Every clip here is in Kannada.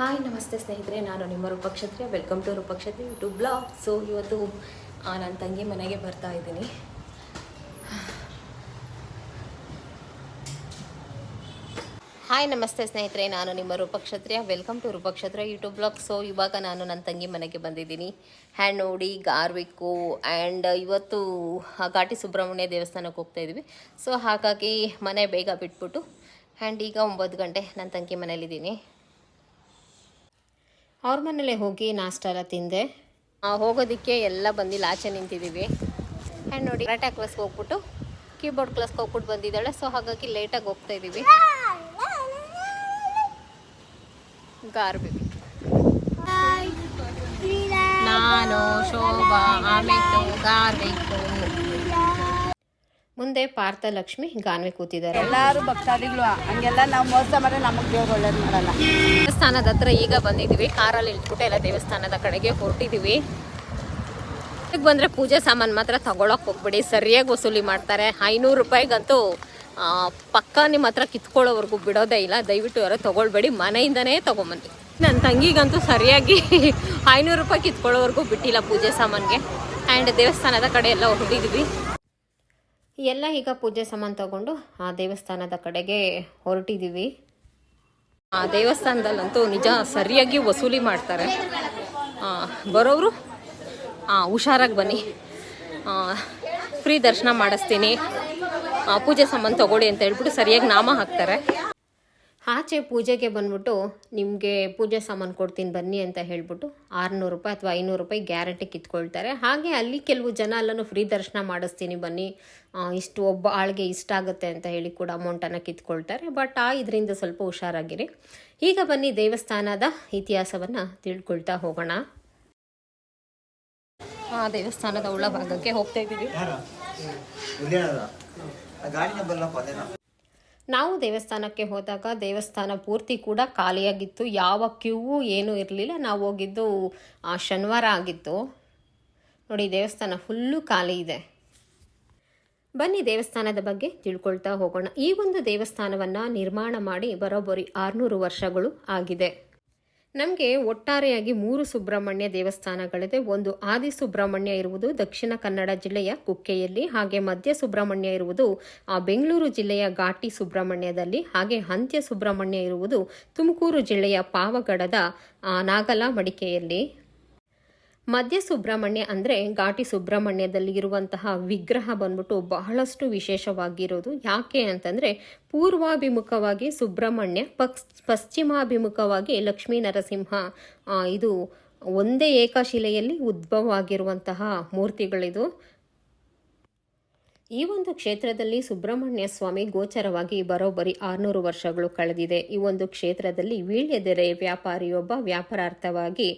ಹಾಯ್, ನಮಸ್ತೆ ಸ್ನೇಹಿತರೆ. ನಾನು ನಿಮ್ಮ Roopakshatriya welcome to Roopakshatri YouTube blog so ಇವತ್ತು ನನ್ನ ತಂಗಿ ಮನೆಗೆ ಬರ್ತಾ ಇದ್ದೀನಿ. ಹಾಯ್, ನಮಸ್ತೆ ಸ್ನೇಹಿತರೆ. ನಾನು ನಿಮ್ಮ Roopakshatriya welcome to Roopakshatriya YouTube blog so ಇವಾಗ ನಾನು ನನ್ನ ತಂಗಿ ಮನೆಗೆ ಬಂದಿದ್ದೀನಿ. ಹ್ಯಾಂಡ್ ನೋಡಿ, ಗಾರ್ವಿಕ್ಕು ಆ್ಯಂಡ್ ಇವತ್ತು ಘಾಟಿ ಸುಬ್ರಹ್ಮಣ್ಯ ದೇವಸ್ಥಾನಕ್ಕೆ ಹೋಗ್ತಾ ಇದ್ವಿ. ಸೊ ಹಾಗಾಗಿ ಮನೆ ಬೇಗ ಬಿಟ್ಬಿಟ್ಟು ಆ್ಯಂಡ್ ಈಗ ಒಂಬತ್ತು ಗಂಟೆ ನನ್ನ ತಂಗಿ ಮನೇಲಿದ್ದೀನಿ. ಅವ್ರ ಮನೇಲೆ ಹೋಗಿ ನಾಷ್ಟ ಎಲ್ಲ ತಿಂದೆ. ಆ, ಹೋಗೋದಕ್ಕೆ ಎಲ್ಲ ಬಂದಿಲ್ಲ ಆಚೆ ನಿಂತಿದ್ದೀವಿ ಆ್ಯಂಡ್ ನೋಡಿ ಕರಾಟೆ ಕ್ಲಾಸ್ಗೆ ಹೋಗ್ಬಿಟ್ಟು ಕೀಬೋರ್ಡ್ ಕ್ಲಾಸ್ಗೆ ಹೋಗ್ಬಿಟ್ಟು ಬಂದಿದ್ದಾಳೆ. ಸೊ ಹಾಗಾಗಿ ಲೇಟಾಗಿ ಹೋಗ್ತಾ ಇದ್ದೀವಿ ಗಾರ್ಬಿ ನಾನು ಶೋಭಾ ಆಮೇಲೆ ಗಾರ್ವಿಕು ಮುಂದೆ ಪಾರ್ಥಲಕ್ಷ್ಮಿ ಗಾನ್ವಿ ಕೂತಿದ್ದಾರೆ. ಎಲ್ಲಾರು ಭಕ್ತಾದಿಗಳು ಹಂಗೆಲ್ಲ ನಾವು ಮೋಸ ಮಾಡಿ ನಮಗೆ ದೇವ್ರು ಒಳ್ಳೇದು ಮಾಡಲ್ಲ. ದೇವಸ್ಥಾನದ ಹತ್ರ ಈಗ ಬಂದಿದ್ದೀವಿ ಕಾರಲ್ಲಿ ಇಟ್ಬಿಟ್ಟು ಎಲ್ಲ ದೇವಸ್ಥಾನದ ಕಡೆಗೆ ಹೊರಟಿದ್ದೀವಿ ಈಗ ಬಂದರೆ ಪೂಜೆ ಸಾಮಾನು ಮಾತ್ರ ತಗೊಳಕ್ಕೆ ಹೋಗ್ಬಿಡಿ. ಸರಿಯಾಗಿ ವಸೂಲಿ ಮಾಡ್ತಾರೆ. ಐನೂರು ರೂಪಾಯಿಗಂತೂ ಆ, ಪಕ್ಕ ನಿಮ್ಮ ಹತ್ರ ಕಿತ್ಕೊಳ್ಳೋವರೆಗೂ ಬಿಡೋದೇ ಇಲ್ಲ. ದಯವಿಟ್ಟು ಯಾರೋ ತಗೊಳ್ಬೇಡಿ. ಮನೆಯಿಂದನೇ ತೊಗೊಂಬಂದು ನನ್ನ ತಂಗಿಗಂತೂ ಸರಿಯಾಗಿ ಐನೂರು ರೂಪಾಯಿ ಕಿತ್ಕೊಳ್ಳೋವರೆಗೂ ಬಿಟ್ಟಿಲ್ಲ ಪೂಜೆ ಸಾಮಾನಿಗೆ. ಆ್ಯಂಡ್ ದೇವಸ್ಥಾನದ ಕಡೆ ಎಲ್ಲ ಹೊರಟಿದ್ವಿ. ಎಲ್ಲ ಈಗ ಪೂಜೆ ಸಾಮಾನು ತಗೊಂಡು ಆ ದೇವಸ್ಥಾನದ ಕಡೆಗೆ ಹೊರಟಿದ್ದೀವಿ ಆ ದೇವಸ್ಥಾನದಲ್ಲಂತೂ ನಿಜ ಸರಿಯಾಗಿ ವಸೂಲಿ ಮಾಡ್ತಾರೆ. ಬರೋರು ಬರೋರು ಹುಷಾರಾಗಿ ಬನ್ನಿ. ಫ್ರೀ ದರ್ಶನ ಮಾಡಿಸ್ತೀನಿ. ಪೂಜೆ ಸಾಮಾನು ತಗೊಳ್ಳಿ ಅಂತ ಹೇಳ್ಬಿಟ್ಟು ಸರಿಯಾಗಿ ನಾಮ ಹಾಕ್ತಾರೆ. ಆಚೆ ಪೂಜೆಗೆ ಬಂದ್ಬಿಟ್ಟು ನಿಮಗೆ ಪೂಜೆ ಸಾಮಾನು ಕೊಡ್ತೀನಿ ಬನ್ನಿ ಅಂತ ಹೇಳಿಬಿಟ್ಟು ಆರುನೂರು ರೂಪಾಯಿ ಅಥವಾ ಐನೂರು ರೂಪಾಯಿ ಗ್ಯಾರಂಟಿ ಕಿತ್ಕೊಳ್ತಾರೆ. ಹಾಗೆ ಅಲ್ಲಿ ಕೆಲವು ಜನ ಎಲ್ಲನೂ ಫ್ರೀ ದರ್ಶನ ಮಾಡಿಸ್ತೀನಿ ಬನ್ನಿ. ಇಷ್ಟು ಒಬ್ಬ ಆಳಿಗೆ ಇಷ್ಟ ಆಗುತ್ತೆ ಅಂತ ಹೇಳಿ ಕೂಡ ಅಮೌಂಟನ್ನು ಕಿತ್ಕೊಳ್ತಾರೆ. ಬಟ್ ಆ ಇದರಿಂದ ಸ್ವಲ್ಪ ಹುಷಾರಾಗಿರಿ. ಈಗ ಬನ್ನಿ ದೇವಸ್ಥಾನದ ಇತಿಹಾಸವನ್ನು ತಿಳ್ಕೊಳ್ತಾ ಹೋಗೋಣ. ಆ ದೇವಸ್ಥಾನದ ಒಳಭಾಗಕ್ಕೆ ಹೋಗ್ತಾ ಇದ್ದೀವಿ. ಗಾಡಿ ನಂಬರ್ ಅದೇನಾ ನಾವು ದೇವಸ್ಥಾನಕ್ಕೆ ಹೋದಾಗ ದೇವಸ್ಥಾನ ಪೂರ್ತಿ ಕೂಡ ಖಾಲಿಯಾಗಿತ್ತು. ಯಾವ ಕ್ಯೂವು ಏನೂ ಇರಲಿಲ್ಲ. ನಾವು ಹೋಗಿದ್ದು ಶನಿವಾರ ಆಗಿತ್ತು. ನೋಡಿ, ದೇವಸ್ಥಾನ ಫುಲ್ಲು ಖಾಲಿ ಇದೆ. ಬನ್ನಿ ದೇವಸ್ಥಾನದ ಬಗ್ಗೆ ತಿಳ್ಕೊಳ್ತಾ ಹೋಗೋಣ. ಈ ಒಂದು ದೇವಸ್ಥಾನವನ್ನು ನಿರ್ಮಾಣ ಮಾಡಿ ಬರೋಬ್ಬರಿ ಆರುನೂರು ವರ್ಷಗಳು ಆಗಿದೆ. ನಮಗೆ ಒಟ್ಟಾರೆಯಾಗಿ ಮೂರು ಸುಬ್ರಹ್ಮಣ್ಯ ದೇವಸ್ಥಾನಗಳಿದೆ. ಒಂದು ಆದಿ ಸುಬ್ರಹ್ಮಣ್ಯ ಇರುವುದು ದಕ್ಷಿಣ ಕನ್ನಡ ಜಿಲ್ಲೆಯ ಕುಕ್ಕೆಯಲ್ಲಿ ಹಾಗೆ ಮಧ್ಯ ಸುಬ್ರಹ್ಮಣ್ಯ ಇರುವುದು ಆ, ಬೆಂಗಳೂರು ಜಿಲ್ಲೆಯ ಘಾಟಿ ಸುಬ್ರಹ್ಮಣ್ಯದಲ್ಲಿ ಹಾಗೆ ಅಂತ್ಯ ಸುಬ್ರಹ್ಮಣ್ಯ ಇರುವುದು ತುಮಕೂರು ಜಿಲ್ಲೆಯ ಪಾವಗಡದ ನಾಗಲ ಮಡಿಕೆಯಲ್ಲಿ ಮಧ್ಯ ಸುಬ್ರಹ್ಮಣ್ಯ ಅಂದರೆ ಘಾಟಿ ಸುಬ್ರಹ್ಮಣ್ಯದಲ್ಲಿ ಇರುವಂತಹ ವಿಗ್ರಹ ಬಂದ್ಬಿಟ್ಟು ಬಹಳಷ್ಟು ವಿಶೇಷವಾಗಿರೋದು. ಯಾಕೆ ಅಂತಂದರೆ ಪೂರ್ವಾಭಿಮುಖವಾಗಿ ಸುಬ್ರಹ್ಮಣ್ಯ, ಪಕ್ಸ್, ಪಶ್ಚಿಮಾಭಿಮುಖವಾಗಿ ಲಕ್ಷ್ಮೀ ನರಸಿಂಹ ಇದು ಒಂದೇ ಏಕಶಿಲೆಯಲ್ಲಿ ಉದ್ಭವ ಆಗಿರುವಂತಹ ಮೂರ್ತಿಗಳಿದು. ಈ ಒಂದು ಕ್ಷೇತ್ರದಲ್ಲಿ ಸುಬ್ರಹ್ಮಣ್ಯ ಸ್ವಾಮಿ ಗೋಚರವಾಗಿ ಬರೋಬ್ಬರಿ ಆರುನೂರು ವರ್ಷಗಳು ಕಳೆದಿದೆ. ಈ ಒಂದು ಕ್ಷೇತ್ರದಲ್ಲಿ ವೀಳ್ಯದೆರೆ ವ್ಯಾಪಾರಿಯೊಬ್ಬ ವ್ಯಾಪಾರಾರ್ಥವಾಗಿ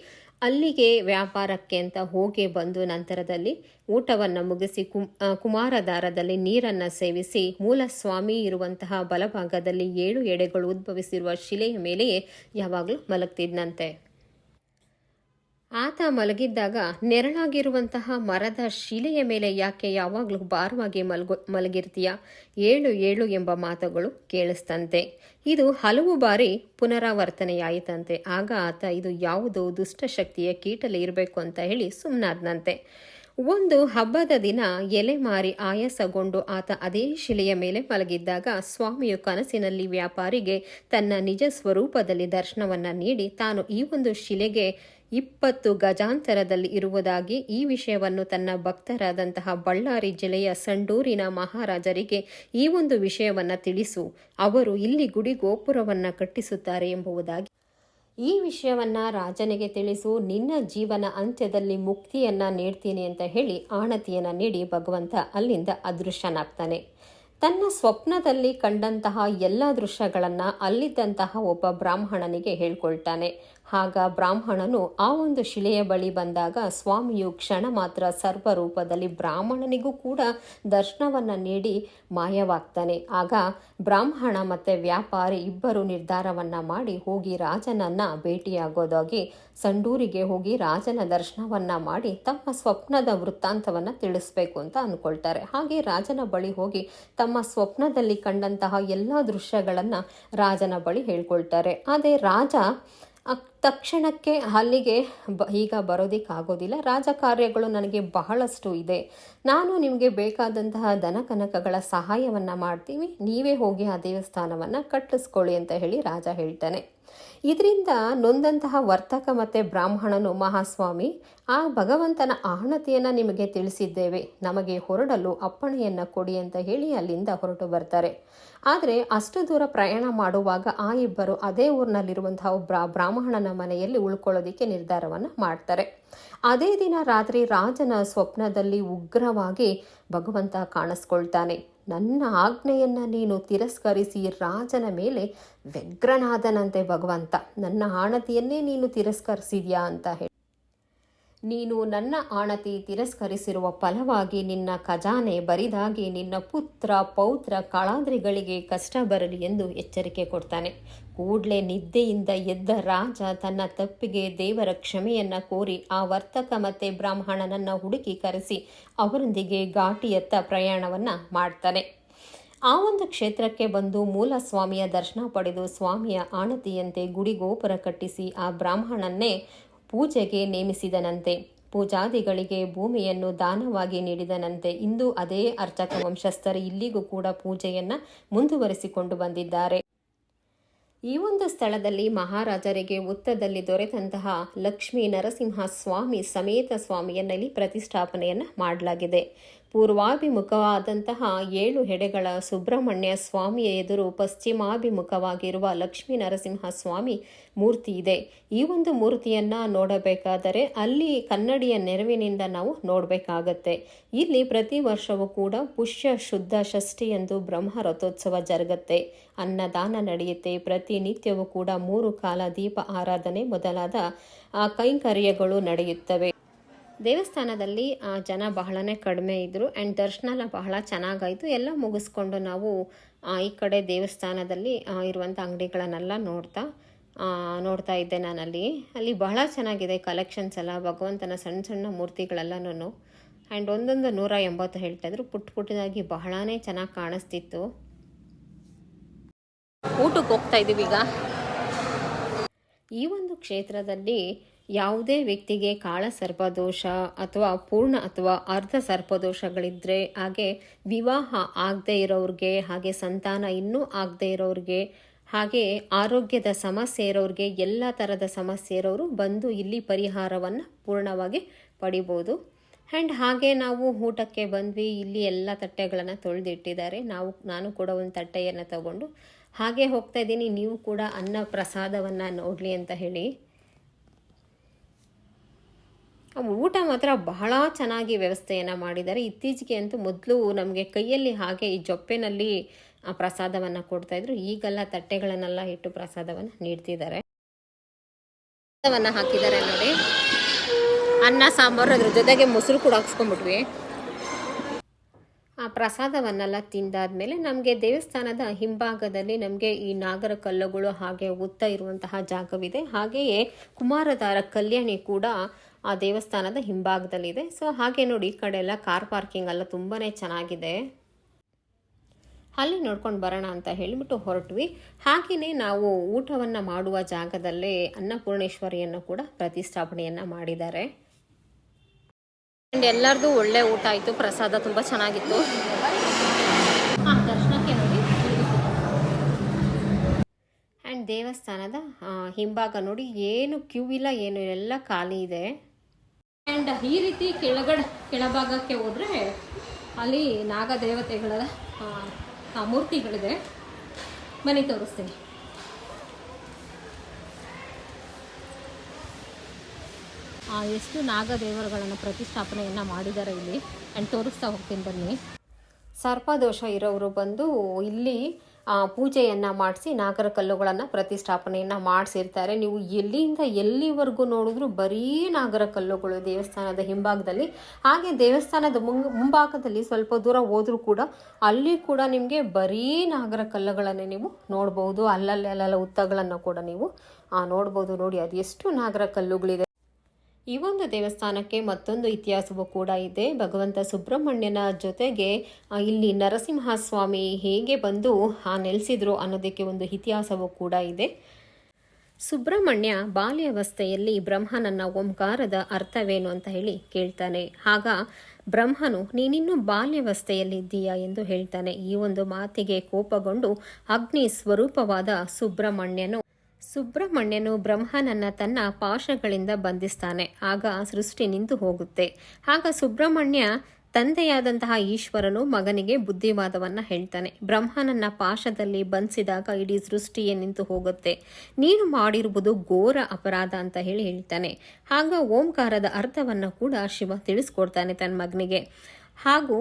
ಅಲ್ಲಿಗೆ ವ್ಯಾಪಾರಕ್ಕೆ ಅಂತ ಹೋಗಿ ಬಂದು ನಂತರದಲ್ಲಿ ಊಟವನ್ನು ಮುಗಿಸಿ ಕುಮ್ ಕುಮಾರಧಾರದಲ್ಲಿ ನೀರನ್ನು ಸೇವಿಸಿ ಮೂಲ ಸ್ವಾಮಿ ಇರುವಂತಹ ಬಲಭಾಗದಲ್ಲಿ ಏಳು ಎಡೆಗಳು ಉದ್ಭವಿಸಿರುವ ಶಿಲೆಯ ಮೇಲೆಯೇ ಯಾವಾಗಲೂ ಮಲಗ್ತಿದ್ನಂತೆ. ಆತ ಮಲಗಿದ್ದಾಗ ನೆರಳಾಗಿರುವಂತಹ ಮರದ ಶಿಲೆಯ ಮೇಲೆ ಯಾಕೆ ಯಾವಾಗಲೂ ಭಾರವಾಗಿ ಮಲಗೋ, ಮಲಗಿರ್ತೀಯ? ಏಳು ಏಳು ಎಂಬ ಮಾತುಗಳು ಕೇಳಿಸ್ತಂತೆ. ಇದು ಹಲವು ಬಾರಿ ಪುನರಾವರ್ತನೆಯಾಯಿತಂತೆ. ಆಗ ಆತ ಇದು ಯಾವುದೋ ದುಷ್ಟಶಕ್ತಿಯ ಕೀಟಲೆ ಇರಬೇಕು ಅಂತ ಹೇಳಿ ಸುಮ್ಮನಾದ್ನಂತೆ ಒಂದು ಹಬ್ಬದ ದಿನ ಎಲೆ ಮಾರಿ ಆಯಾಸಗೊಂಡು ಆತ ಅದೇ ಶಿಲೆಯ ಮೇಲೆ ಮಲಗಿದ್ದಾಗ ಸ್ವಾಮಿಯು ಕನಸಿನಲ್ಲಿ ವ್ಯಾಪಾರಿಗೆ ತನ್ನ ನಿಜ ಸ್ವರೂಪದಲ್ಲಿ ದರ್ಶನವನ್ನ ನೀಡಿ ತಾನು ಈ ಒಂದು ಶಿಲೆಗೆ ಇಪ್ಪತ್ತು ಗಜಾಂತರದಲ್ಲಿ ಇರುವುದಾಗಿ ಈ ವಿಷಯವನ್ನು ತನ್ನ ಭಕ್ತರಾದಂತಹ ಬಳ್ಳಾರಿ ಜಿಲ್ಲೆಯ ಸಂಡೂರಿನ ಮಹಾರಾಜರಿಗೆ ಈ ಒಂದು ವಿಷಯವನ್ನು ತಿಳಿಸು. ಅವರು ಇಲ್ಲಿ ಗುಡಿ ಗೋಪುರವನ್ನು ಕಟ್ಟಿಸುತ್ತಾರೆ ಎಂಬುದಾಗಿ ಈ ವಿಷಯವನ್ನ ರಾಜನಿಗೆ ತಿಳಿಸು. ನಿನ್ನ ಜೀವನ ಅಂತ್ಯದಲ್ಲಿ ಮುಕ್ತಿಯನ್ನ ನೀಡ್ತೀನಿ ಅಂತ ಹೇಳಿ ಆಣತಿಯನ್ನ ನೀಡಿ ಭಗವಂತ ಅಲ್ಲಿಂದ ಅದೃಶ್ಯನಾಗ್ತಾನೆ. ತನ್ನ ಸ್ವಪ್ನದಲ್ಲಿ ಕಂಡಂತಹ ಎಲ್ಲ ದೃಶ್ಯಗಳನ್ನು ಅಲ್ಲಿದ್ದಂತಹ ಒಬ್ಬ ಬ್ರಾಹ್ಮಣನಿಗೆ ಹೇಳ್ಕೊಳ್ತಾನೆ. ಆಗ ಬ್ರಾಹ್ಮಣನು ಆ ಒಂದು ಶಿಲೆಯ ಬಳಿ ಬಂದಾಗ ಸ್ವಾಮಿಯು ಕ್ಷಣ ಮಾತ್ರ ಸರ್ವರೂಪದಲ್ಲಿ ಬ್ರಾಹ್ಮಣನಿಗೂ ಕೂಡ ದರ್ಶನವನ್ನು ನೀಡಿ ಮಾಯವಾಗ್ತಾನೆ. ಆಗ ಬ್ರಾಹ್ಮಣ ಮತ್ತು ವ್ಯಾಪಾರಿ ಇಬ್ಬರು ನಿರ್ಧಾರವನ್ನು ಮಾಡಿ ಹೋಗಿ ರಾಜನನ್ನು ಭೇಟಿಯಾಗೋದಾಗಿ ಸಂಡೂರಿಗೆ ಹೋಗಿ ರಾಜನ ದರ್ಶನವನ್ನು ಮಾಡಿ ತಮ್ಮ ಸ್ವಪ್ನದ ವೃತ್ತಾಂತವನ್ನು ತಿಳಿಸ್ಬೇಕು ಅಂತ ಅಂದ್ಕೊಳ್ತಾರೆ ಹಾಗೆ ರಾಜನ ಬಳಿ ಹೋಗಿ ತಮ್ಮ ಸ್ವಪ್ನದಲ್ಲಿ ಕಂಡಂತಹ ಎಲ್ಲ ದೃಶ್ಯಗಳನ್ನು ರಾಜನ ಬಳಿ ಹೇಳ್ಕೊಳ್ತಾರೆ. ಅದೇ ರಾಜ ತಕ್ಷಣಕ್ಕೆ ಅಲ್ಲಿಗೆ ಬ, ಈಗ ಬರೋದಕ್ಕಾಗೋದಿಲ್ಲ. ರಾಜಕಾರ್ಯಗಳು ನನಗೆ ಬಹಳಷ್ಟು ಇದೆ. ನಾನು ನಿಮಗೆ ಬೇಕಾದಂತಹ ದನಕನಕಗಳ ಸಹಾಯವನ್ನು ಮಾಡ್ತೀವಿ ನೀವೇ ಹೋಗಿ ಆ ದೇವಸ್ಥಾನವನ್ನು ಕಟ್ಟಿಸ್ಕೊಳ್ಳಿ ಅಂತ ಹೇಳಿ ರಾಜ ಹೇಳ್ತಾನೆ. ಇದರಿಂದ ನೊಂದಂತಹ ವರ್ತಕ ಮತ್ತು ಬ್ರಾಹ್ಮಣನು ಮಹಾಸ್ವಾಮಿ, ಆ ಭಗವಂತನ ಆಹ್ಣತೆಯನ್ನು ನಿಮಗೆ ತಿಳಿಸಿದ್ದೇವೆ. ನಮಗೆ ಹೊರಡಲು ಅಪ್ಪಣೆಯನ್ನು ಕೊಡಿ ಅಂತ ಹೇಳಿ ಅಲ್ಲಿಂದ ಹೊರಟು ಬರ್ತಾರೆ. ಆದರೆ ಅಷ್ಟು ದೂರ ಪ್ರಯಾಣ ಮಾಡುವಾಗ ಆ ಇಬ್ಬರು ಅದೇ ಊರಿನಲ್ಲಿರುವಂತಹ ಒಬ್ಬ ಬ್ರಾಹ್ಮಣನ ಮನೆಯಲ್ಲಿ ಉಳ್ಕೊಳ್ಳೋದಕ್ಕೆ ನಿರ್ಧಾರವನ್ನು ಮಾಡ್ತಾರೆ. ಅದೇ ದಿನ ರಾತ್ರಿ ರಾಜನ ಸ್ವಪ್ನದಲ್ಲಿ ಉಗ್ರವಾಗಿ ಭಗವಂತ ಕಾಣಿಸ್ಕೊಳ್ತಾನೆ. ನನ್ನ ಆಜ್ಞೆಯನ್ನು ನೀನು ತಿರಸ್ಕರಿಸಿ ರಾಜನ ಮೇಲೆ ವ್ಯಗ್ರನಾದನಂತೆ ಭಗವಂತ. ನನ್ನ ಆಣತಿಯನ್ನೇ ನೀನು ತಿರಸ್ಕರಿಸಿದ್ಯಾ ಅಂತ ಹೇಳಿ. ನೀನು ನನ್ನ ಆಣತಿ ತಿರಸ್ಕರಿಸಿರುವ ಫಲವಾಗಿ ನಿನ್ನ ಖಜಾನೆ ಬರಿದಾಗಿ ನಿನ್ನ ಪುತ್ರ ಪೌತ್ರ ಕಳಾದ್ರಿಗಳಿಗೆ ಕಷ್ಟ ಬರಲಿ ಎಂದು ಎಚ್ಚರಿಕೆ ಕೊಡ್ತಾನೆ. ಕೂಡಲೇ ನಿದ್ದೆಯಿಂದ ಎದ್ದ ರಾಜ ತನ್ನ ತಪ್ಪಿಗೆ ದೇವರ ಕ್ಷಮೆಯನ್ನ ಕೋರಿ ಆ ವರ್ತಕ ಮತ್ತೆ ಬ್ರಾಹ್ಮಣನನ್ನ ಹುಡುಕಿ ಕರೆಸಿ ಅವರೊಂದಿಗೆ ಘಾಟಿಯತ್ತ ಪ್ರಯಾಣವನ್ನ ಮಾಡ್ತಾನೆ. ಆ ಒಂದು ಕ್ಷೇತ್ರಕ್ಕೆ ಬಂದು ಮೂಲ ಸ್ವಾಮಿಯ ದರ್ಶನ ಪಡೆದು ಸ್ವಾಮಿಯ ಆಣತಿಯಂತೆ ಗುಡಿ ಗೋಪುರ ಕಟ್ಟಿಸಿ ಆ ಬ್ರಾಹ್ಮಣನ್ನೇ ಪೂಜೆಗೆ ನೇಮಿಸಿದನಂತೆ. ಪೂಜಾದಿಗಳಿಗೆ ಭೂಮಿಯನ್ನು ದಾನವಾಗಿ ನೀಡಿದನಂತೆ. ಇಂದು ಅದೇ ಅರ್ಚಕ ವಂಶಸ್ಥರು ಇಲ್ಲಿಗೂ ಕೂಡ ಪೂಜೆಯನ್ನ ಮುಂದುವರಿಸಿಕೊಂಡು ಬಂದಿದ್ದಾರೆ. ಈ ಒಂದು ಸ್ಥಳದಲ್ಲಿ ಮಹಾರಾಜರಿಗೆ ಉತ್ತದಲ್ಲಿ ದೊರೆತಂತಹ ಲಕ್ಷ್ಮೀ ನರಸಿಂಹ ಸ್ವಾಮಿ ಸಮೇತ ಸ್ವಾಮಿಯನ್ನಲ್ಲಿ ಪ್ರತಿಷ್ಠಾಪನೆಯನ್ನು ಮಾಡಲಾಗಿದೆ. ಪೂರ್ವಾಭಿಮುಖವಾದಂತಹ ಏಳು ಹೆಡೆಗಳ ಸುಬ್ರಹ್ಮಣ್ಯ ಸ್ವಾಮಿಯ ಎದುರು ಪಶ್ಚಿಮಾಭಿಮುಖವಾಗಿರುವ ಲಕ್ಷ್ಮೀ ನರಸಿಂಹ ಸ್ವಾಮಿ ಮೂರ್ತಿ ಇದೆ. ಈ ಒಂದು ಮೂರ್ತಿಯನ್ನು ನೋಡಬೇಕಾದರೆ ಅಲ್ಲಿ ಕನ್ನಡಿಯ ನೆರವಿನಿಂದ ನಾವು ನೋಡಬೇಕಾಗತ್ತೆ. ಇಲ್ಲಿ ಪ್ರತಿ ವರ್ಷವೂ ಕೂಡ ಪುಷ್ಯ ಶುದ್ಧ ಷಷ್ಠಿ ಎಂದು ಬ್ರಹ್ಮ ರಥೋತ್ಸವ ಜರುಗತ್ತೆ. ಅನ್ನದಾನ ನಡೆಯುತ್ತೆ. ಪ್ರತಿನಿತ್ಯವೂ ಕೂಡ ಮೂರು ಕಾಲ ದೀಪ ಆರಾಧನೆ ಮೊದಲಾದ ಕೈಂಕರ್ಯಗಳು ನಡೆಯುತ್ತವೆ. ದೇವಸ್ಥಾನದಲ್ಲಿ ಜನ ಬಹಳನೇ ಕಡಿಮೆ ಇದ್ದರು ಆ್ಯಂಡ್ ದರ್ಶನ ಬಹಳ ಚೆನ್ನಾಗಾಯಿತು. ಎಲ್ಲ ಮುಗಿಸ್ಕೊಂಡು ನಾವು ಈ ಕಡೆ ದೇವಸ್ಥಾನದಲ್ಲಿ ಇರುವಂಥ ಅಂಗಡಿಗಳನ್ನೆಲ್ಲ ನೋಡ್ತಾ ನೋಡ್ತಾ ಇದ್ದೆ ನಾನಲ್ಲಿ. ಅಲ್ಲಿ ಬಹಳ ಚೆನ್ನಾಗಿದೆ ಕಲೆಕ್ಷನ್ಸ್ ಎಲ್ಲ. ಭಗವಂತನ ಸಣ್ಣ ಸಣ್ಣ ಮೂರ್ತಿಗಳೆಲ್ಲನೂ ಆ್ಯಂಡ್ ಒಂದೊಂದು ನೂರ ಎಂಬತ್ತು ಹೇಳ್ತಾ ಇದ್ರು. ಪುಟ್ಟ ಪುಟ್ಟದಾಗಿ ಬಹಳನೇ ಚೆನ್ನಾಗಿ ಕಾಣಿಸ್ತಿತ್ತು. ಊಟಕ್ಕೆ ಹೋಗ್ತಾ ಇದ್ದೀವಿ ಈಗ. ಈ ಒಂದು ಕ್ಷೇತ್ರದಲ್ಲಿ ಯಾವುದೇ ವ್ಯಕ್ತಿಗೆ ಕಾಳ ಸರ್ಪದೋಷ ಅಥವಾ ಪೂರ್ಣ ಅಥವಾ ಅರ್ಧ ಸರ್ಪದೋಷಗಳಿದ್ದರೆ ಹಾಗೆ ವಿವಾಹ ಆಗದೆ ಇರೋರಿಗೆ, ಹಾಗೆ ಸಂತಾನ ಇನ್ನೂ ಆಗದೆ ಇರೋರಿಗೆ, ಹಾಗೆ ಆರೋಗ್ಯದ ಸಮಸ್ಯೆ ಇರೋರಿಗೆ, ಎಲ್ಲ ಥರದ ಸಮಸ್ಯೆ ಇರೋರು ಬಂದು ಇಲ್ಲಿ ಪರಿಹಾರವನ್ನು ಪೂರ್ಣವಾಗಿ ಪಡಿಬೋದು. ಆ್ಯಂಡ್ ಹಾಗೆ ನಾವು ಊಟಕ್ಕೆ ಬಂದ್ವಿ, ಇಲ್ಲಿ ಎಲ್ಲ ತಟ್ಟೆಗಳನ್ನು ತೊಳೆದಿಟ್ಟಿದ್ದಾರೆ. ನಾವು, ನಾನು ಕೂಡ ಒಂದು ತಟ್ಟೆಯನ್ನು ತಗೊಂಡು ಹಾಗೆ ಹೋಗ್ತಾ ಇದ್ದೀನಿ. ನೀವು ಕೂಡ ಅನ್ನ ಪ್ರಸಾದವನ್ನು ನೋಡಲಿ ಅಂತ ಹೇಳಿ. ಊಟ ಮಾತ್ರ ಬಹಳ ಚೆನ್ನಾಗಿ ವ್ಯವಸ್ಥೆಯನ್ನು ಮಾಡಿದ್ದಾರೆ. ಇತ್ತೀಚೆಗೆ ಅಂತೂ ಮೊದಲು ನಮಗೆ ಕೈಯಲ್ಲಿ ಹಾಗೆ ಈ ಜೊಪ್ಪೆನಲ್ಲಿ ಪ್ರಸಾದವನ್ನು ಕೊಡ್ತಾಯಿದ್ರು ಈಗೆಲ್ಲ ತಟ್ಟೆಗಳನ್ನೆಲ್ಲ ಇಟ್ಟು ಪ್ರಸಾದವನ್ನು ನೀಡ್ತಿದ್ದಾರೆ. ಪ್ರಸಾದವನ್ನು ಹಾಕಿದ್ದಾರೆ ನೋಡಿ. ಅನ್ನ, ಸಾಂಬಾರು ಅದ್ರ ಜೊತೆಗೆ ಮೊಸರು ಕೂಡ ಹಾಕ್ಸ್ಕೊಂಡ್ಬಿಟ್ವಿ. ಆ ಪ್ರಸಾದವನ್ನೆಲ್ಲ ತಿಂದಾದ್ಮೇಲೆ ನಮಗೆ ದೇವಸ್ಥಾನದ ಹಿಂಭಾಗದಲ್ಲಿ ನಮಗೆ ಈ ನಾಗರ ಕಲ್ಲುಗಳು ಹಾಗೆ ಉತ್ತ ಇರುವಂತಹ ಜಾಗವಿದೆ. ಹಾಗೆಯೇ ಕುಮಾರಧಾರ ಕಲ್ಯಾಣಿ ಕೂಡ ಆ ದೇವಸ್ಥಾನದ ಹಿಂಭಾಗದಲ್ಲಿದೆ. ಸೊ ಹಾಗೆ ನೋಡಿ ಈ ಕಡೆ ಎಲ್ಲ ಕಾರ್ ಪಾರ್ಕಿಂಗ್ ಎಲ್ಲ ತುಂಬಾ ಚೆನ್ನಾಗಿದೆ. ಅಲ್ಲಿ ನೋಡ್ಕೊಂಡು ಬರೋಣ ಅಂತ ಹೇಳಿಬಿಟ್ಟು ಹೊರಟ್ವಿ. ಹಾಗೆಯೇ ನಾವು ಊಟವನ್ನು ಮಾಡುವ ಜಾಗದಲ್ಲೇ ಅನ್ನಪೂರ್ಣೇಶ್ವರಿಯನ್ನು ಕೂಡ ಪ್ರತಿಷ್ಠಾಪನೆಯನ್ನು ಮಾಡಿದ್ದಾರೆ. ಆ್ಯಂಡ್ ಎಲ್ಲರದು ಒಳ್ಳೆ ಊಟ ಆಯಿತು, ಪ್ರಸಾದ ತುಂಬ ಚೆನ್ನಾಗಿತ್ತು. ಹಾಂ, ದರ್ಶನಕ್ಕೆ ನೋಡಿ. ಆ್ಯಂಡ್ ದೇವಸ್ಥಾನದ ಹಿಂಭಾಗ ನೋಡಿ, ಏನು ಕ್ಯೂ ಇಲ್ಲ, ಏನು ಎಲ್ಲ ಖಾಲಿ ಇದೆ. ಆ್ಯಂಡ್ ಈ ರೀತಿ ಕೆಳಗಡೆ, ಕೆಳಭಾಗಕ್ಕೆ ಹೋದರೆ ಅಲ್ಲಿ ನಾಗದೇವತೆಗಳ ಮೂರ್ತಿಗಳಿದೆ. ಮನೆ ತೋರಿಸ್ತೀನಿ. ಎಷ್ಟು ನಾಗದೇವರುಗಳನ್ನು ಪ್ರತಿಷ್ಠಾಪನೆಯನ್ನು ಮಾಡಿದ್ದಾರೆ ಇಲ್ಲಿ. ಆ್ಯಂಡ್ ತೋರಿಸ್ತಾ ಹೋಗ್ತೀನಿ ಬನ್ನಿ. ಸರ್ಪದೋಷ ಇರೋರು ಬಂದು ಇಲ್ಲಿ ಪೂಜೆಯನ್ನು ಮಾಡಿಸಿ ನಾಗರ ಕಲ್ಲುಗಳನ್ನು ಪ್ರತಿಷ್ಠಾಪನೆಯನ್ನು ಮಾಡಿಸಿರ್ತಾರೆ. ನೀವು ಎಲ್ಲಿಂದ ಎಲ್ಲಿವರೆಗೂ ನೋಡಿದ್ರು ಬರೀ ನಾಗರ ಕಲ್ಲುಗಳು ದೇವಸ್ಥಾನದ ಹಿಂಭಾಗದಲ್ಲಿ. ಹಾಗೆ ದೇವಸ್ಥಾನದ ಮುಂಗ್, ಮುಂಭಾಗದಲ್ಲಿ ಸ್ವಲ್ಪ ದೂರ ಹೋದರೂ ಕೂಡ ಅಲ್ಲಿ ಕೂಡ ನಿಮಗೆ ಬರೀ ನಾಗರ ಕಲ್ಲುಗಳನ್ನೇ ನೀವು ನೋಡ್ಬೋದು. ಅಲ್ಲಲ್ಲಿ ಅಲ್ಲೆಲ್ಲ ಉತ್ತಗಳನ್ನು ಕೂಡ ನೀವು ನೋಡ್ಬೋದು. ನೋಡಿ, ಅದು ಎಷ್ಟು ನಾಗರ ಕಲ್ಲುಗಳಿದೆ. ಈ ಒಂದು ದೇವಸ್ಥಾನಕ್ಕೆ ಮತ್ತೊಂದು ಇತಿಹಾಸವೂ ಕೂಡ ಇದೆ. ಭಗವಂತ ಸುಬ್ರಹ್ಮಣ್ಯನ ಜೊತೆಗೆ ಇಲ್ಲಿ ನರಸಿಂಹಸ್ವಾಮಿ ಹೇಗೆ ಬಂದು ಆ, ನೆಲೆಸಿದ್ರು ಅನ್ನೋದಕ್ಕೆ ಒಂದು ಇತಿಹಾಸವೂ ಕೂಡ ಇದೆ. ಸುಬ್ರಹ್ಮಣ್ಯ ಬಾಲ್ಯಾವಸ್ಥೆಯಲ್ಲಿ ಬ್ರಹ್ಮನನ್ನ ಓಂಕಾರದ ಅರ್ಥವೇನು ಅಂತ ಹೇಳಿ ಕೇಳ್ತಾನೆ. ಆಗ ಬ್ರಹ್ಮನು, ನೀನಿನ್ನೂ ಬಾಲ್ಯವಸ್ಥೆಯಲ್ಲಿದ್ದೀಯಾ ಎಂದು ಹೇಳ್ತಾನೆ. ಈ ಒಂದು ಮಾತಿಗೆ ಕೋಪಗೊಂಡು ಅಗ್ನಿ ಸ್ವರೂಪವಾದ ಸುಬ್ರಹ್ಮಣ್ಯನು ಸುಬ್ರಹ್ಮಣ್ಯನು ಬ್ರಹ್ಮನನ್ನ ತನ್ನ ಪಾಶಗಳಿಂದ ಬಂಧಿಸ್ತಾನೆ. ಆಗ ಸೃಷ್ಟಿ ನಿಂತು ಹೋಗುತ್ತೆ. ಆಗ ಸುಬ್ರಹ್ಮಣ್ಯ ತಂದೆಯಾದಂತಹ ಈಶ್ವರನು ಮಗನಿಗೆ ಬುದ್ಧಿವಾದವನ್ನ ಹೇಳ್ತಾನೆ. ಬ್ರಹ್ಮನನ್ನ ಪಾಶದಲ್ಲಿ ಬಂಧಿಸಿದಾಗ ಇಡೀ ಸೃಷ್ಟಿಯೇ ನಿಂತು ಹೋಗುತ್ತೆ. ನೀನು ಮಾಡಿರುವುದು ಘೋರ ಅಪರಾಧ ಅಂತ ಹೇಳಿ ಹೇಳ್ತಾನೆ. ಆಗ ಓಂಕಾರದ ಅರ್ಥವನ್ನ ಕೂಡ ಶಿವ ತಿಳಿಸ್ಕೊಡ್ತಾನೆ ತನ್ನ ಮಗನಿಗೆ. ಹಾಗೂ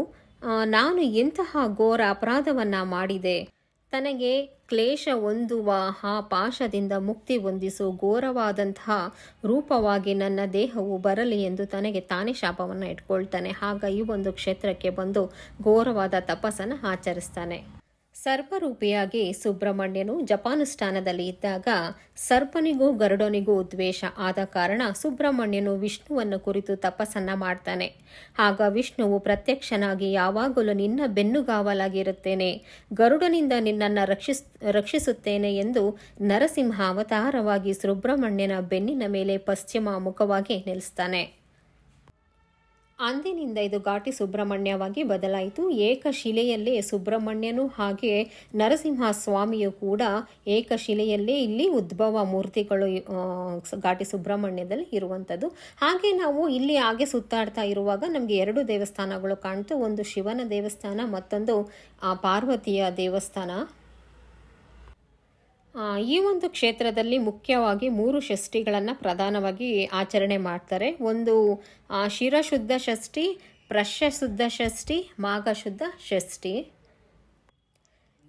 ನಾನು ಎಂತಹ ಘೋರ ಅಪರಾಧವನ್ನ ಮಾಡಿದೆ? ತನಗೆ ಕ್ಲೇಶ ಹೊಂದುವ ಆ ಪಾಶದಿಂದ ಮುಕ್ತಿ ಹೊಂದಿಸು ಘೋರವಾದಂತಹ ರೂಪವಾಗಿ ನನ್ನ ದೇಹವು ಬರಲಿ ಎಂದು ತನಗೆ ತಾನೇ ಶಾಪವನ್ನು ಇಟ್ಕೊಳ್ತಾನೆ. ಆಗ ಈ ಒಂದು ಕ್ಷೇತ್ರಕ್ಕೆ ಬಂದು ಘೋರವಾದ ತಪಸ್ಸನ್ನು ಆಚರಿಸ್ತಾನೆ. ಸರ್ಪರೂಪಿಯಾಗಿ ಸುಬ್ರಹ್ಮಣ್ಯನು ಜಪಾನುಷ್ಠಾನದಲ್ಲಿ ಇದ್ದಾಗ ಸರ್ಪನಿಗೂ ಗರುಡನಿಗೂ ದ್ವೇಷ ಆದ ಕಾರಣ ಸುಬ್ರಹ್ಮಣ್ಯನು ವಿಷ್ಣುವನ್ನು ಕುರಿತು ತಪಸ್ಸನ್ನ ಮಾಡ್ತಾನೆ. ಆಗ ವಿಷ್ಣುವು ಪ್ರತ್ಯಕ್ಷನಾಗಿ ಯಾವಾಗಲೂ ನಿನ್ನ ಬೆನ್ನುಗಾವಲಾಗಿರುತ್ತೇನೆ, ಗರುಡನಿಂದ ನಿನ್ನನ್ನು ರಕ್ಷಿಸ್, ರಕ್ಷಿಸುತ್ತೇನೆ ಎಂದು ನರಸಿಂಹ ಅವತಾರವಾಗಿ ಸುಬ್ರಹ್ಮಣ್ಯನ ಬೆನ್ನಿನ ಮೇಲೆ ಪಶ್ಚಿಮ ಮುಖವಾಗಿ ನಿಲ್ಲಿಸ್ತಾನೆ ಅಂದಿನಿಂದ ಇದು ಘಾಟಿ ಸುಬ್ರಹ್ಮಣ್ಯವಾಗಿ ಬದಲಾಯಿತು. ಏಕಶಿಲೆಯಲ್ಲೇ ಸುಬ್ರಹ್ಮಣ್ಯನು ಹಾಗೆ ನರಸಿಂಹ ಸ್ವಾಮಿಯು ಕೂಡ ಏಕಶಿಲೆಯಲ್ಲೇ ಇಲ್ಲಿ ಉದ್ಭವ ಮೂರ್ತಿಗಳು ಘಾಟಿ ಸುಬ್ರಹ್ಮಣ್ಯದಲ್ಲಿ ಇರುವಂಥದ್ದು. ಹಾಗೆ ನಾವು ಇಲ್ಲಿ ಹಾಗೆ ಸುತ್ತಾಡ್ತಾ ಇರುವಾಗ ನಮಗೆ ಎರಡು ದೇವಸ್ಥಾನಗಳು ಕಾಣ್ತು. ಒಂದು ಶಿವನ ದೇವಸ್ಥಾನ, ಮತ್ತೊಂದು ಪಾರ್ವತಿಯ ದೇವಸ್ಥಾನ. ಈ ಒಂದು ಕ್ಷೇತ್ರದಲ್ಲಿ ಮುಖ್ಯವಾಗಿ ಮೂರು ಷಷ್ಠಿಗಳನ್ನು ಪ್ರಧಾನವಾಗಿ ಆಚರಣೆ ಮಾಡ್ತಾರೆ. ಒಂದು ಶಿರಶುದ್ಧ ಷಷ್ಠಿ ಪ್ರಶ್ಯ ಶುದ್ಧ ಷಷ್ಠಿ, ಮಾಘಶುದ್ಧ ಷಷ್ಠಿ.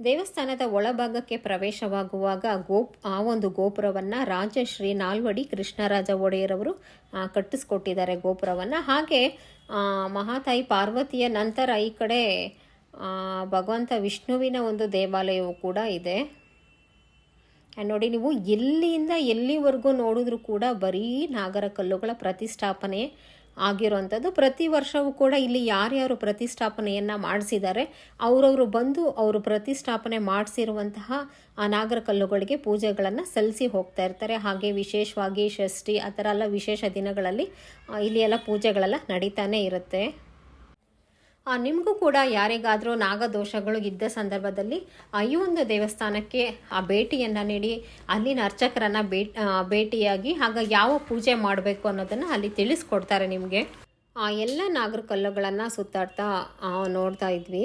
ದೇವಸ್ಥಾನದ ಒಳಭಾಗಕ್ಕೆ ಪ್ರವೇಶವಾಗುವಾಗ ಗೋಪ್, ಆ ಒಂದು ಗೋಪುರವನ್ನು ರಾಜಶ್ರೀ ನಾಲ್ವಡಿ ಕೃಷ್ಣರಾಜ ಒಡೆಯರವರು ಕಟ್ಟಿಸ್ಕೊಟ್ಟಿದ್ದಾರೆ ಗೋಪುರವನ್ನು. ಹಾಗೆ ಮಹಾತಾಯಿ ಪಾರ್ವತಿಯ ನಂತರ ಈ ಕಡೆ ಭಗವಂತ ವಿಷ್ಣುವಿನ ಒಂದು ದೇವಾಲಯವು ಕೂಡ ಇದೆ. ನೋಡಿ, ನೀವು ಎಲ್ಲಿಂದ ಎಲ್ಲಿವರೆಗೂ ನೋಡಿದ್ರೂ ಕೂಡ ಬರೀ ನಾಗರ ಕಲ್ಲುಗಳ ಪ್ರತಿಷ್ಠಾಪನೆ ಆಗಿರುವಂಥದ್ದು. ಪ್ರತಿ ವರ್ಷವೂ ಕೂಡ ಇಲ್ಲಿ ಯಾರ್ಯಾರು ಪ್ರತಿಷ್ಠಾಪನೆಯನ್ನು ಮಾಡಿಸಿದ್ದಾರೆ, ಅವರವರು ಬಂದು ಅವರು ಪ್ರತಿಷ್ಠಾಪನೆ ಮಾಡಿಸಿರುವಂತಹ, ಆ, ನಾಗರ ಕಲ್ಲುಗಳಿಗೆ ಪೂಜೆಗಳನ್ನು ಸಲ್ಲಿಸಿ ಹೋಗ್ತಾ ಇರ್ತಾರೆ. ಹಾಗೆ ವಿಶೇಷವಾಗಿ ಷಷ್ಠಿ, ಆ ಥರ ಎಲ್ಲ ವಿಶೇಷ ದಿನಗಳಲ್ಲಿ ಇಲ್ಲಿ ಎಲ್ಲ ಪೂಜೆಗಳೆಲ್ಲ ನಡೀತಾನೆ ಇರುತ್ತೆ. ನಿಮಗೂ ಕೂಡ ಯಾರಿಗಾದರೂ ನಾಗದೋಷಗಳು ಇದ್ದ ಸಂದರ್ಭದಲ್ಲಿ ಆ, ಈ ಒಂದು ದೇವಸ್ಥಾನಕ್ಕೆ ಆ ಭೇಟಿಯನ್ನು ನೀಡಿ ಅಲ್ಲಿನ ಅರ್ಚಕರನ್ನು ಭೇಟಿ ಆ, ಭೇಟಿಯಾಗಿ ಆಗ ಯಾವ ಪೂಜೆ ಮಾಡಬೇಕು ಅನ್ನೋದನ್ನು ಅಲ್ಲಿ ತಿಳಿಸ್ಕೊಡ್ತಾರೆ ನಿಮಗೆ. ಆ ಎಲ್ಲ ನಾಗರ ಕಲ್ಲುಗಳನ್ನು ಸುತ್ತಾಡ್ತಾ ಆ, ನೋಡ್ತಾ ಇದ್ವಿ.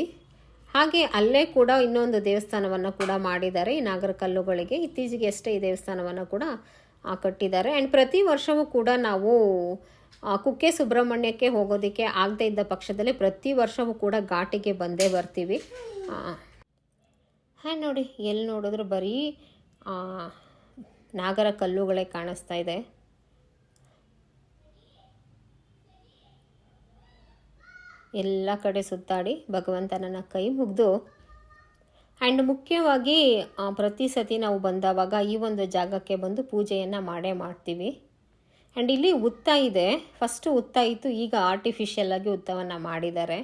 ಹಾಗೆ ಅಲ್ಲೇ ಕೂಡ ಇನ್ನೊಂದು ದೇವಸ್ಥಾನವನ್ನು ಕೂಡ ಮಾಡಿದ್ದಾರೆ ಈ ನಾಗರ ಕಲ್ಲುಗಳಿಗೆ. ಇತ್ತೀಚೆಗೆ ಅಷ್ಟೇ ಈ ದೇವಸ್ಥಾನವನ್ನು ಕೂಡ ಆ, ಕಟ್ಟಿದ್ದಾರೆ. ಆ್ಯಂಡ್ ಪ್ರತಿ ವರ್ಷವೂ ಕೂಡ ನಾವು ಆ, ಕುಕ್ಕೆ ಸುಬ್ರಹ್ಮಣ್ಯಕ್ಕೆ ಹೋಗೋದಕ್ಕೆ ಆಗದೇ ಇದ್ದ ಪಕ್ಷದಲ್ಲಿ ಪ್ರತಿ ವರ್ಷವೂ ಕೂಡ ಘಾಟಿಗೆ ಬಂದೇ ಬರ್ತೀವಿ. ಹಾಂ, ನೋಡಿ ಎಲ್ಲಿ ನೋಡಿದ್ರು ಬರೀ ನಾಗರ ಕಲ್ಲುಗಳೇ ಕಾಣಿಸ್ತಾ ಇದೆ. ಎಲ್ಲ ಕಡೆ ಸುತ್ತಾಡಿ ಭಗವಂತನನ್ನ ಕೈ ಮುಗಿದು ಆ್ಯಂಡ್ ಮುಖ್ಯವಾಗಿ ಪ್ರತಿ ಸತಿ ನಾವು ಬಂದವಾಗ ಈ ಒಂದು ಜಾಗಕ್ಕೆ ಬಂದು ಪೂಜೆಯನ್ನು ಮಾಡೇ ಮಾಡ್ತೀವಿ. ಆ್ಯಂಡ್ ಇಲ್ಲಿ ಉತ್ತ ಇದೆ. ಫಸ್ಟು ಉತ್ತ ಇತ್ತು, ಈಗ ಆರ್ಟಿಫಿಷಿಯಲ್ ಆಗಿ ಉತ್ತವನ್ನು ಮಾಡಿದ್ದಾರೆ.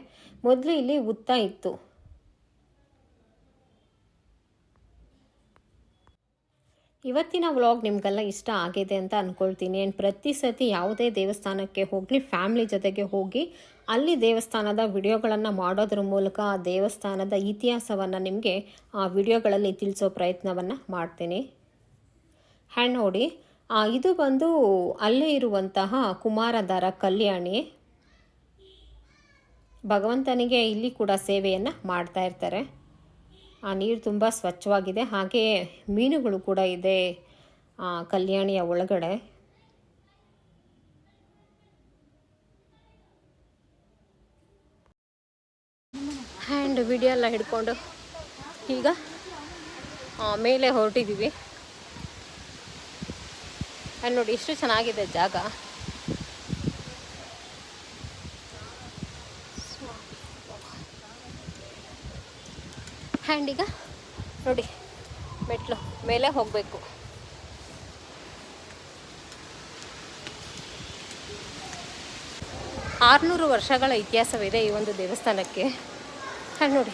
ಮೊದಲು ಇಲ್ಲಿ ಉತ್ತ ಇತ್ತು. ಇವತ್ತಿನ ವ್ಲಾಗ್ ನಿಮಗೆಲ್ಲ ಇಷ್ಟ ಆಗಿದೆ ಅಂತ ಅಂದ್ಕೊಳ್ತೀನಿ ಆ್ಯಂಡ್ ಪ್ರತಿ ಸತಿ ಯಾವುದೇ ದೇವಸ್ಥಾನಕ್ಕೆ ಹೋಗಲಿ ಫ್ಯಾಮ್ಲಿ ಜೊತೆಗೆ ಹೋಗಿ, ಅಲ್ಲಿ ದೇವಸ್ಥಾನದ ವಿಡಿಯೋಗಳನ್ನು ಮಾಡೋದ್ರ ಮೂಲಕ ಆ ದೇವಸ್ಥಾನದ ಇತಿಹಾಸವನ್ನು ನಿಮಗೆ ಆ ವಿಡಿಯೋಗಳಲ್ಲಿ ತಿಳಿಸೋ ಪ್ರಯತ್ನವನ್ನು ಮಾಡ್ತೀನಿ. ಹ್ಯಾಂಡ್ ನೋಡಿ ಇದು ಬಂದು ಅಲ್ಲೇ ಇರುವಂತಹ ಕುಮಾರಧಾರ ಕಲ್ಯಾಣಿ. ಭಗವಂತನಿಗೆ ಇಲ್ಲಿ ಕೂಡ ಸೇವೆಯನ್ನು ಮಾಡ್ತಾ ಇರ್ತಾರೆ. ಆ, ನೀರು ತುಂಬ ಸ್ವಚ್ಛವಾಗಿದೆ. ಹಾಗೆ ಮೀನುಗಳು ಕೂಡ ಇದೆ ಕಲ್ಯಾಣಿಯ ಒಳಗಡೆ. ಹ್ಯಾಂಡ್ ವಿಡಿಯೋ ಎಲ್ಲ ಹಿಡ್ಕೊಂಡು ಈಗ ಮೇಲೆ ಹೊರಟಿದ್ದೀವಿ. ಆ್ಯಂಡ್ ನೋಡಿ ಎಷ್ಟು ಚೆನ್ನಾಗಿದೆ ಜಾಗ. ಹ್ಯಾಂಡ್ ಈಗ? ನೋಡಿ, ಮೆಟ್ಲು ಮೇಲೆ ಹೋಗಬೇಕು. ಆರುನೂರು ವರ್ಷಗಳ ಇತಿಹಾಸವಿದೆ ಈ ಒಂದು ದೇವಸ್ಥಾನಕ್ಕೆ. ಹಾಂ ನೋಡಿ.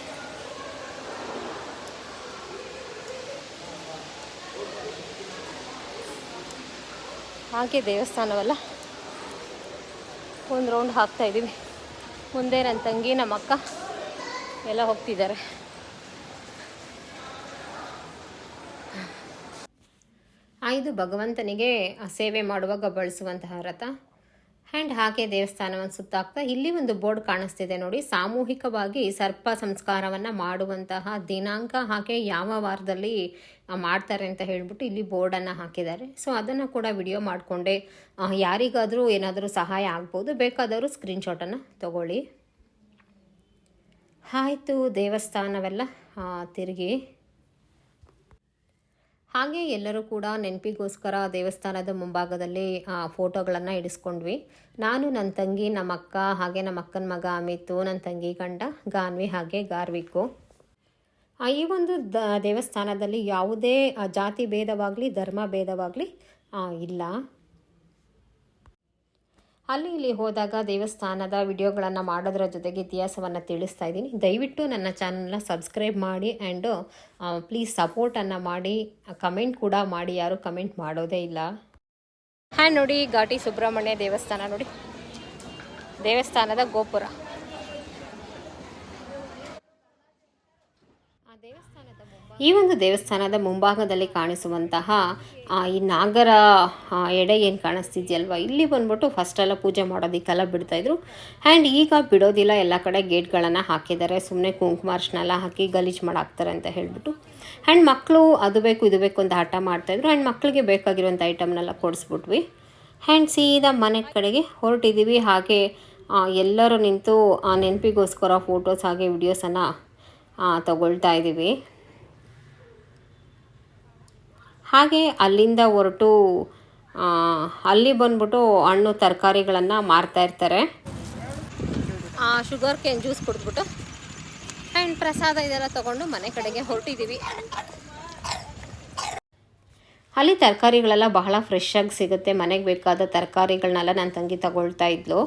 ಹಾಗೆ ದೇವಸ್ಥಾನವಲ್ಲ. ಒಂದು ರೌಂಡ್ ಹಾಕ್ತಾ ಇದ್ದೀವಿ. ಮುಂದೆ ನನ್ನ ತಂಗಿ, ನಮ್ಮ ಅಕ್ಕ ಎಲ್ಲ ಹೋಗ್ತಿದ್ದಾರೆ. ಐದು ಭಗವಂತನಿಗೆ ಸೇವೆ ಮಾಡುವಾಗ ಬಳಸುವಂತಹ ರಥ. ಆ್ಯಂಡ್ ಹಾಗೆ ದೇವಸ್ಥಾನವನ್ನು ಸುತ್ತಾಕ್ತಾ ಇಲ್ಲಿ ಒಂದು ಬೋರ್ಡ್ ಕಾಣಿಸ್ತಿದೆ ನೋಡಿ. ಸಾಮೂಹಿಕವಾಗಿ ಸರ್ಪ ಸಂಸ್ಕಾರವನ್ನು ಮಾಡುವಂತಹ ದಿನಾಂಕ ಹಾಗೆ ಯಾವ ವಾರದಲ್ಲಿ ಮಾಡ್ತಾರೆ ಅಂತ ಹೇಳ್ಬಿಟ್ಟು ಇಲ್ಲಿ ಬೋರ್ಡನ್ನು ಹಾಕಿದ್ದಾರೆ. ಸೊ ಅದನ್ನು ಕೂಡ ವಿಡಿಯೋ ಮಾಡಿಕೊಂಡೆ. ಯಾರಿಗಾದರೂ ಏನಾದರೂ ಸಹಾಯ ಆಗ್ಬೋದು. ಬೇಕಾದವರು ಸ್ಕ್ರೀನ್ಶಾಟನ್ನು ತಗೊಳ್ಳಿ. ಆಯಿತು ದೇವಸ್ಥಾನವೆಲ್ಲ ತಿರುಗಿ. ಹಾಗೆ ಎಲ್ಲರೂ ಕೂಡ ನೆನಪಿಗೋಸ್ಕರ ದೇವಸ್ಥಾನದ ಮುಂಭಾಗದಲ್ಲಿ ಫೋಟೋಗಳನ್ನು ಇಡಿಸ್ಕೊಂಡ್ವಿ. ನಾನು ನನ್ನ ತಂಗಿ, ನಮ್ಮ ಅಕ್ಕ, ಹಾಗೆ ನಮ್ಮ ಅಕ್ಕನ ಮಗ ಅಮಿತು ನನ್ನ ತಂಗಿ ಗಂಡ, ಗಾನ್ವಿ ಹಾಗೆ ಗಾರ್ವಿಕು ಈ ಒಂದು ದ, ದೇವಸ್ಥಾನದಲ್ಲಿ ಯಾವುದೇ ಜಾತಿ ಭೇದವಾಗಲಿ, ಧರ್ಮ ಭೇದವಾಗಲಿ ಇಲ್ಲ. ಅಲ್ಲಿ ಇಲ್ಲಿ ಹೋದಾಗ ದೇವಸ್ಥಾನದ ವಿಡಿಯೋಗಳನ್ನು ಮಾಡೋದ್ರ ಜೊತೆಗೆ ಇತಿಹಾಸವನ್ನು ತಿಳಿಸ್ತಾ ಇದ್ದೀನಿ. ದಯವಿಟ್ಟು ನನ್ನ ಚಾನಲ್ನ ಸಬ್ಸ್ಕ್ರೈಬ್ ಮಾಡಿ ಆ್ಯಂಡ್ ಪ್ಲೀಸ್ ಸಪೋರ್ಟನ್ನು ಮಾಡಿ, ಕಮೆಂಟ್ ಕೂಡ ಮಾಡಿ. ಯಾರು ಕಮೆಂಟ್ ಮಾಡೋದೇ ಇಲ್ಲ. ಹಾಂ, ನೋಡಿ ಘಾಟಿ ಸುಬ್ರಹ್ಮಣ್ಯ ದೇವಸ್ಥಾನ ನೋಡಿ. ದೇವಸ್ಥಾನದ ಗೋಪುರ. ಈ ಒಂದು ದೇವಸ್ಥಾನದ ಮುಂಭಾಗದಲ್ಲಿ ಕಾಣಿಸುವಂತಹ ಈ ನಾಗರ ಎಡೆ ಏನು ಕಾಣಿಸ್ತಿದ್ಯಲ್ವ? ಇಲ್ಲಿ ಬಂದ್ಬಿಟ್ಟು ಫಸ್ಟೆಲ್ಲ ಪೂಜೆ ಮಾಡೋದಕ್ಕೆಲ್ಲ ಬಿಡ್ತಾಯಿದ್ರು ಆ್ಯಂಡ್ ಈಗ ಬಿಡೋದಿಲ್ಲ, ಎಲ್ಲ ಕಡೆ ಗೇಟ್ಗಳನ್ನು ಹಾಕಿದ್ದಾರೆ. ಸುಮ್ಮನೆ ಕುಂಕುಮಾರ್ಶನ ಎಲ್ಲ ಹಾಕಿ ಗಲೀಜು ಮಾಡಾಕ್ತಾರೆ ಅಂತ ಹೇಳಿಬಿಟ್ಟು. ಆ್ಯಂಡ್ ಮಕ್ಕಳು ಅದು ಬೇಕು, ಇದು ಬೇಕು ಅಂತ ಹಠ ಮಾಡ್ತಾಯಿದ್ರು ಆ್ಯಂಡ್ ಮಕ್ಕಳಿಗೆ ಬೇಕಾಗಿರುವಂಥ ಐಟಮ್ನೆಲ್ಲ ಕೊಡಿಸ್ಬಿಟ್ವಿ. ಆ್ಯಂಡ್ ಸೀದಾ ಮನೆ ಕಡೆಗೆ ಹೊರಟಿದ್ದೀವಿ ಹಾಗೆ ಎಲ್ಲರೂ ನಿಂತು ನೆನಪಿಗೋಸ್ಕರ ಫೋಟೋಸ್ ಹಾಗೆ ವಿಡಿಯೋಸನ್ನು ತಗೊಳ್ತಾ ಇದ್ದೀವಿ ಹಾಗೆ ಅಲ್ಲಿಂದ ಹೊರಟು ಅಲ್ಲಿ ಬಂದ್ಬಿಟ್ಟು ಹಣ್ಣು ತರಕಾರಿಗಳನ್ನು ಮಾರ್ತಾ ಇರ್ತಾರೆ. ಶುಗರ್ ಕೇನ್ ಜ್ಯೂಸ್ ಕುಡಿದ್ಬಿಟ್ಟು ಆ್ಯಂಡ್ ಪ್ರಸಾದ ಇದೆಲ್ಲ ತೊಗೊಂಡು ಮನೆ ಕಡೆಗೆ ಹೊರಟಿದ್ದೀವಿ ಅಲ್ಲಿ ತರಕಾರಿಗಳೆಲ್ಲ ಬಹಳ ಫ್ರೆಶ್ ಆಗಿ ಸಿಗುತ್ತೆ. ಮನೆಗೆ ಬೇಕಾದ ತರಕಾರಿಗಳನ್ನೆಲ್ಲ ನನ್ನ ತಂಗಿ ತಗೊಳ್ತಾ ಇದ್ಲು.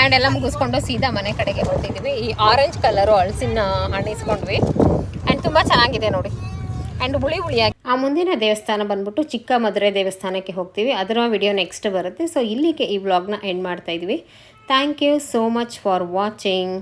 ಆ್ಯಂಡ್ ಎಲ್ಲ ಮುಗಿಸ್ಕೊಂಡು ಸೀದಾ ಮನೆ ಕಡೆಗೆ ಹೊರಟಿದ್ದೀವಿ ಈ ಆರೆಂಜ್ ಕಲರು ಹಳಸಿನ ಹಣ್ಣು ಇಸ್ಕೊಂಡ್ವಿ. ಆ್ಯಂಡ್ ತುಂಬ ಚೆನ್ನಾಗಿದೆ ನೋಡಿ. ಆ್ಯಂಡ್ ಹುಳಿ ಹುಳಿಯಾಗಿ. ಆ ಮುಂದಿನ ದೇವಸ್ಥಾನ ಬಂದ್ಬಿಟ್ಟು ಚಿಕ್ಕ ಮದುರೆ ದೇವಸ್ಥಾನಕ್ಕೆ ಹೋಗ್ತೀವಿ. ಅದರ ವಿಡಿಯೋ ನೆಕ್ಸ್ಟ್ ಬರುತ್ತೆ. ಸೊ ಇಲ್ಲಿಗೆ ಈ ವ್ಲಾಗ್ನ ಎಂಡ್ ಮಾಡ್ತಾ ಇದ್ವಿ. Thank you so much for watching